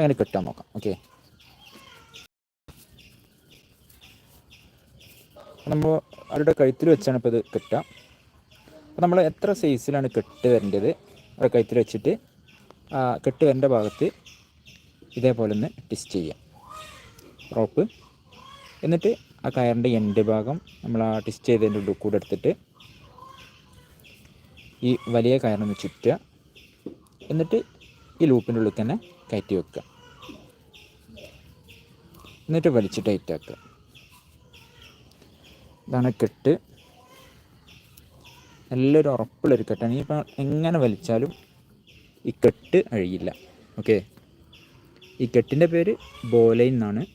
അങ്ങനെ കെട്ടാൻ നോക്കാം. ഓക്കെ നമ്മൾ അവരുടെ കഴുത്തിൽ വെച്ചാണ് ഇപ്പോൾ ഇത് കെട്ടുക. അപ്പോൾ നമ്മൾ എത്ര സൈസിലാണ് കെട്ട് വരേണ്ടത്? അവരുടെ കഴുത്തിൽ വെച്ചിട്ട് കെട്ട് വരേണ്ട ഭാഗത്ത് ഇതേപോലെ ഒന്ന് ട്വിസ്റ്റ് ചെയ്യാം. റോപ്പ് എന്നിട്ട് ആ കയറിന്റെ എൻഡ് ഭാഗം നമ്മൾ ആ ട്വിസ്റ്റ് ചെയ്തതിന്റെ ഉള്ളിൽ കൂടെ എടുത്തിട്ട് ഈ വലിയ കയറിനൊന്ന് ചുറ്റുക. എന്നിട്ട് ഈ ലൂപ്പിന്റെ ഉള്ളിൽ തന്നെ കയറ്റി വെക്കുക എന്നിട്ട് വലിച്ച് ടൈറ്റ് ആക്കുക ഇതാണ് കെട്ട്. നല്ലൊരു ഉറപ്പുള്ളൊരു കെട്ടാണ്. ഇനിയിപ്പോൾ എങ്ങനെ വലിച്ചാലും ഈ കെട്ട് അഴിയില്ല. ഓക്കെ? ഈ കെട്ടിന്റെ പേര് ബോലൈൻ എന്നാണ്.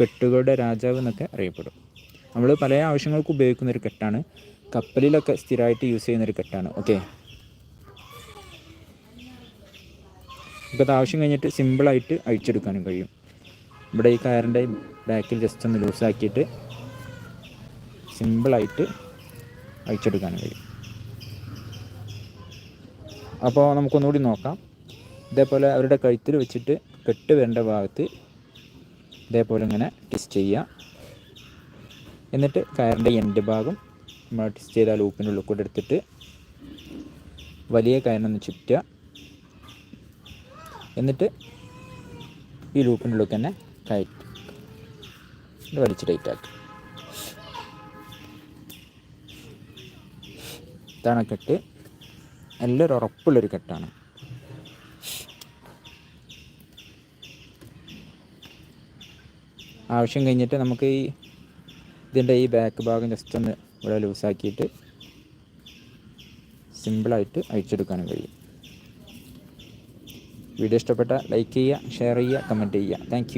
കെട്ടുകളുടെ രാജാവ് എന്നൊക്കെ അറിയപ്പെടും. നമ്മൾ പല ആവശ്യങ്ങൾക്കും ഉപയോഗിക്കുന്ന ഒരു കെട്ടാണ്. കപ്പലിലൊക്കെ സ്ഥിരമായിട്ട് യൂസ് ചെയ്യുന്ന ഒരു കെട്ടാണ്. ഓക്കെ? അത് ആവശ്യം കഴിഞ്ഞിട്ട് സിമ്പിളായിട്ട് അഴിച്ചെടുക്കാനും കഴിയും. ഇവിടെ ഈ കയറിന്റെ ബാക്കിൽ ജസ്റ്റ് ഒന്ന് ലൂസാക്കിയിട്ട് സിമ്പിളായിട്ട് അഴിച്ചെടുക്കാനും കഴിയും. അപ്പോൾ നമുക്കൊന്നുകൂടി നോക്കാം. ഇതേപോലെ അവരുടെ കഴുത്തിൽ വെച്ചിട്ട് കെട്ട് വരേണ്ട ഭാഗത്ത് ഇതേപോലെ ഇങ്ങനെ ട്വിസ്റ്റ് ചെയ്യുക. എന്നിട്ട് കയറിന്റെ എൻഡ് ഭാഗം നമ്മൾ ട്വിസ്റ്റ് ചെയ്ത ലൂപ്പിന്റെ ഉള്ളിൽ കൂടെ എടുത്തിട്ട് വലിയ കയറിനൊന്ന് ചുറ്റുക. എന്നിട്ട് ഈ ലൂപ്പിന്റെ ഉള്ളിൽ തന്നെ കയറ്റി വലിച്ച് ടൈറ്റ് ആക്കുക ഇതാണ് കെട്ട്. നല്ലൊരു ഉറപ്പുള്ളൊരു കെട്ടാണ്. ആവശ്യം കഴിഞ്ഞിട്ട് നമുക്ക് ഈ ഇതിന്റെ ഈ ബാക്ക് ഭാഗം ജസ്റ്റ് ഒന്ന് ഇവിടെ ലൂസാക്കിയിട്ട് സിമ്പിളായിട്ട് അഴിച്ചെടുക്കാനും കഴിയും. വീഡിയോ ഇഷ്ടപ്പെട്ട ലൈക്ക് ചെയ്യുക ഷെയർ ചെയ്യുക കമന്റ് ചെയ്യുക. താങ്ക്